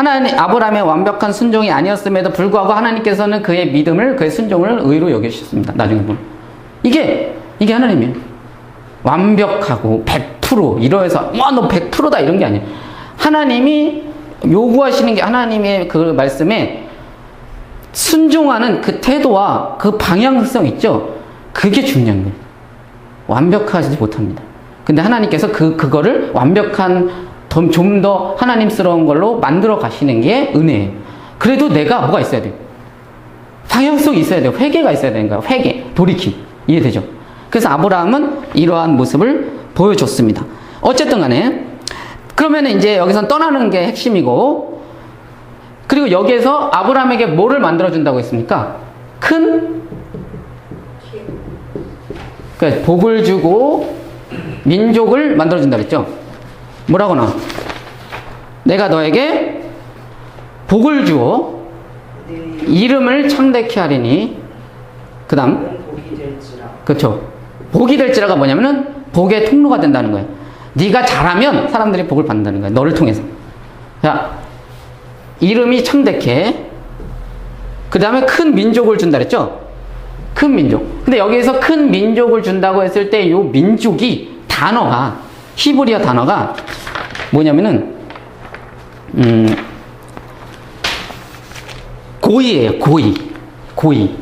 하나님 아브라함의 완벽한 순종이 아니었음에도 불구하고 하나님께서는 그의 믿음을 그의 순종을 의로 여기셨습니다. 나중에 보면 이게 이게 하나님이에요. 완벽하고 100% 이러해서 와너 100%다 이런 게 아니에요. 하나님이 요구하시는 게 하나님의 그 말씀에 순종하는 그 태도와 그 방향성 있죠. 그게 중요한 거예요. 완벽하지 못합니다. 근데 하나님께서 그 그거를 완벽한 좀 더 하나님스러운 걸로 만들어 가시는 게 은혜예요. 그래도 내가 뭐가 있어야 돼요? 방향성이 있어야 돼요. 회개가 있어야 되는 거예요. 회개, 돌이킴. 이해되죠? 그래서 아브라함은 이러한 모습을 보여줬습니다. 어쨌든 간에 그러면 이제 여기선 떠나는 게 핵심이고 그리고 여기에서 아브라함에게 뭐를 만들어 준다고 했습니까? 큰 그러니까 복을 주고 민족을 만들어 준다 그랬죠? 뭐라고 나? 내가 너에게 복을 주어 이름을 창대케 하리니 그 다음 복이 될지라 그렇죠. 복이 될지라가 뭐냐면은 복의 통로가 된다는 거예요. 네가 잘하면 사람들이 복을 받는다는 거예요. 너를 통해서. 자, 이름이 창대케. 그 다음에 큰 민족을 준다 그랬죠? 큰 민족. 근데 여기에서 큰 민족을 준다고 했을 때 이 민족이 단어가 히브리어 단어가 뭐냐면은 음 고이예요. 고이. 고이.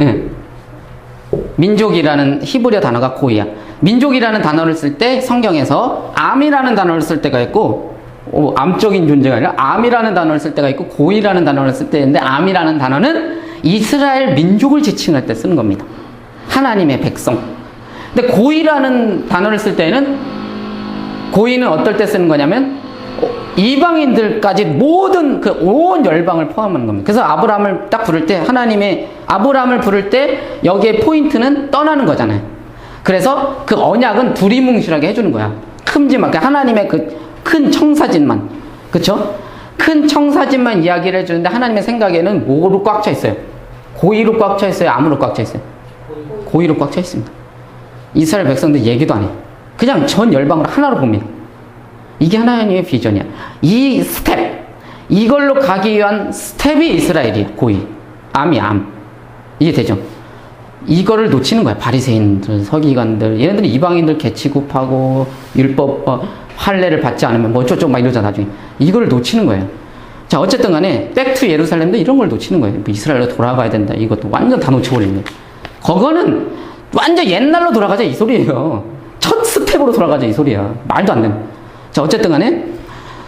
예. 민족이라는 히브리어 단어가 고이야. 민족이라는 단어를 쓸 때 성경에서 암이라는 단어를 쓸 때가 있고 어, 암적인 존재가 아니라 암이라는 단어를 쓸 때가 있고 고이라는 단어를 쓸때 있는데 암이라는 단어는 이스라엘 민족을 지칭할 때 쓰는 겁니다. 하나님의 백성. 근데 고이라는 단어를 쓸 때는 고이는 어떨 때 쓰는 거냐면 어, 이방인들까지 모든 그 온 열방을 포함하는 겁니다. 그래서 아브라함을 딱 부를 때 하나님의 아브라함을 부를 때 여기에 포인트는 떠나는 거잖아요. 그래서 그 언약은 두리뭉실하게 해주는 거야. 큼지막하게 하나님의 그 큰 청사진만 그쵸? 큰 청사진만 이야기를 해주는데 하나님의 생각에는 뭐로 꽉 차 있어요? 고의로 꽉 차 있어요? 암으로 꽉 차 있어요? 고의로 꽉 차 있습니다. 이스라엘 백성들 얘기도 안 해요. 그냥 전 열방을 하나로 봅니다. 이게 하나님의 비전이야. 이 스텝, 이걸로 가기 위한 스텝이 이스라엘이야. 고의. 암이 암. 이해되죠? 이거를 놓치는 거야. 바리새인들, 서기관들, 얘네들이 이방인들 개취급하고 율법 어, 할례를 받지 않으면 뭐 어쩌고 막 이러잖아 나중에. 이걸 놓치는 거예요. 자 어쨌든 간에 백투 예루살렘도 이런 걸 놓치는 거예요. 뭐 이스라엘로 돌아가야 된다. 이것도 완전 다 거예요. 그거는 완전 옛날로 돌아가자 이 소리예요. 첫 스텝으로 돌아가자 이 소리야. 말도 안 되는. 자 어쨌든 간에